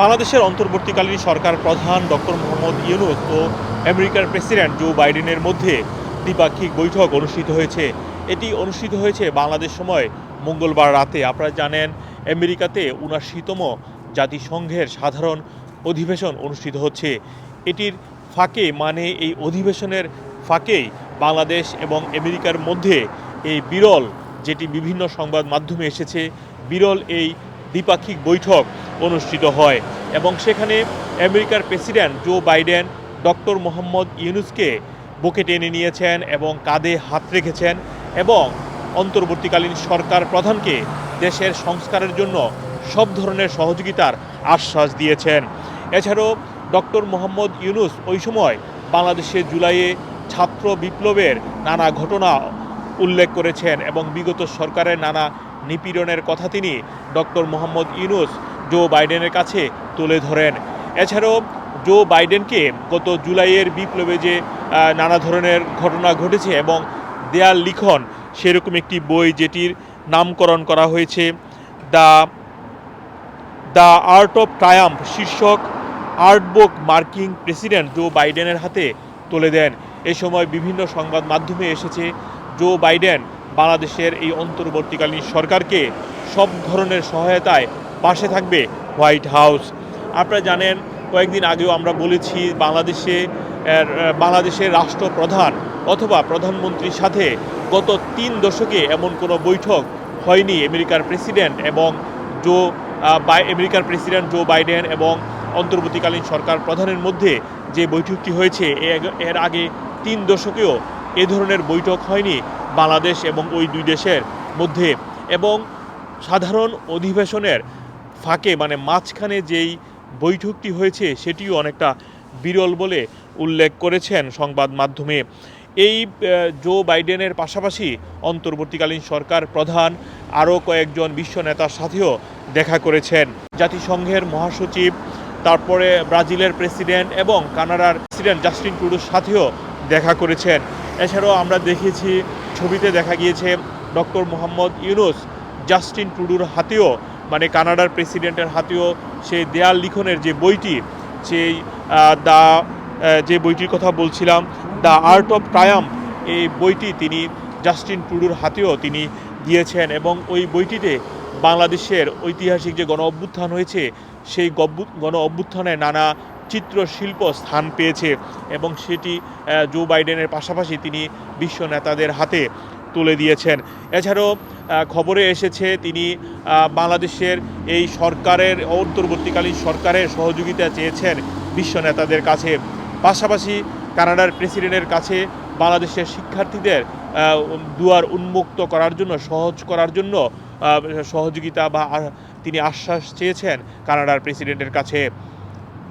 বাংলাদেশের অন্তর্বর্তীকালীন সরকার প্রধান ডক্টর মোহাম্মদ ইউনুস ও আমেরিকার প্রেসিডেন্ট জো বাইডেনের মধ্যে দ্বিপাক্ষিক বৈঠক অনুষ্ঠিত হয়েছে। এটি অনুষ্ঠিত হয়েছে বাংলাদেশ সময় মঙ্গলবার রাতে। আপনারা জানেন, আমেরিকাতে উনাশিতম জাতিসংঘের সাধারণ অধিবেশন অনুষ্ঠিত হচ্ছে। এটির ফাঁকে মানে এই অধিবেশনের ফাঁকেই বাংলাদেশ এবং আমেরিকার মধ্যে এই বিরল, যেটি বিভিন্ন সংবাদ মাধ্যমে এসেছে, বিরল এই দ্বিপাক্ষিক বৈঠক অনুষ্ঠিত হয় এবং সেখানে আমেরিকার president Joe Biden, doctor Mohammad ইউনুসকে বুকে টেনে নিয়েছেন এবং কাঁধে হাত রেখেছেন এবং অন্তর্বর্তীকালীন সরকার প্রধানকে দেশের সংস্কারের জন্য সব ধরনের সহযোগিতার আশ্বাস দিয়েছেন। এছাড়াও ডক্টর মোহাম্মদ ইউনুস ওই সময় বাংলাদেশে জুলাইয়ে ছাত্র বিপ্লবের নানা ঘটনা উল্লেখ করেছেন এবং বিগত সরকারের নানা নিপীড়নের কথা তিনি ডক্টর মোহাম্মদ ইউনুস জো বাইডেনের কাছে তুলে ধরেন। এছাড়াও জো বাইডেনকে গত জুলাইয়ের বিপ্লবে যে নানা ধরনের ঘটনা ঘটেছে এবং দেয়াল লিখন সেরকম একটি বই যেটির নামকরণ করা হয়েছে, the the art of triumph শীর্ষক আর্টবুক মার্কিং প্রেসিডেন্ট জো বাইডেনের হাতে তুলে দেন। এ সময় বিভিন্ন সংবাদ মাধ্যমে এসেছে জো বাইডেন বাংলাদেশের এই অন্তর্বর্তীকালীন সরকারকে সব ধরনের সহায়তায় পাশে থাকবে হোয়াইট হাউস। আপনারা জানেন, কয়েকদিন আগেও আমরা বলেছি বাংলাদেশে বাংলাদেশের রাষ্ট্রপ্রধান অথবা প্রধানমন্ত্রীর সাথে গত তিন দশকে এমন কোনো বৈঠক হয়নি। আমেরিকার প্রেসিডেন্ট এবং জো আমেরিকার প্রেসিডেন্ট জো বাইডেন এবং অন্তর্বর্তীকালীন সরকার প্রধানের মধ্যে যে বৈঠকটি হয়েছে এর আগে তিন দশকেও এ ধরনের বৈঠক হয়নি বাংলাদেশ এবং ওই দুই দেশের মধ্যে। এবং সাধারণ অধিবেশনের ফাঁকে মানে মাঝখানে যেই বৈঠকটি হয়েছে, সেটিও অনেকটা বিরল বলে উল্লেখ করেছেন সংবাদ মাধ্যমে। এই জো বাইডেনের পাশাপাশি অন্তর্বর্তীকালীন সরকার প্রধান আরও কয়েকজন বিশ্ব নেতার সাথেও দেখা করেছেন। জাতিসংঘের মহাসচিব, তারপরে ব্রাজিলের প্রেসিডেন্ট এবং কানাডার প্রেসিডেন্ট জাস্টিন টুডুর সাথেও দেখা করেছেন। এছাড়াও আমরা দেখেছি, ছবিতে দেখা গিয়েছে ডক্টর মোহাম্মদ ইউনুস, জাস্টিন টুডুর হাতেও মানে কানাডার প্রেসিডেন্টের হাতেও সেই দেয়াল লিখনের যে বইটি, সেই দা যে বইটির কথা বলছিলাম দ্য আর্ট অফ ট্রায়াম্প এই বইটি তিনি, জাস্টিন টুডুর হাতেও তিনি দিয়েছেন এবং ওই বইটিতে বাংলাদেশের ঐতিহাসিক যে গণ অভ্যুত্থান হয়েছে, সেই গণ অভ্যুত্থানে নানা চিত্রশিল্প স্থান পেয়েছে এবং সেটি জো বাইডেনের পাশাপাশি তিনি বিশ্ব নেতাদের হাতে তুলে দিয়েছেন। এছাড়াও খবরে এসেছে তিনি বাংলাদেশের এই সরকারের, অন্তর্বর্তীকালীন সরকারের সহযোগিতা চেয়েছেন বিশ্ব নেতাদের কাছে। পাশাপাশি কানাডার প্রেসিডেন্টের কাছে বাংলাদেশের শিক্ষার্থীদের দুয়ার উন্মুক্ত করার জন্য, সহজ করার জন্য সহযোগিতা বা তিনি আশ্বাস চেয়েছেন কানাডার প্রেসিডেন্টের কাছে।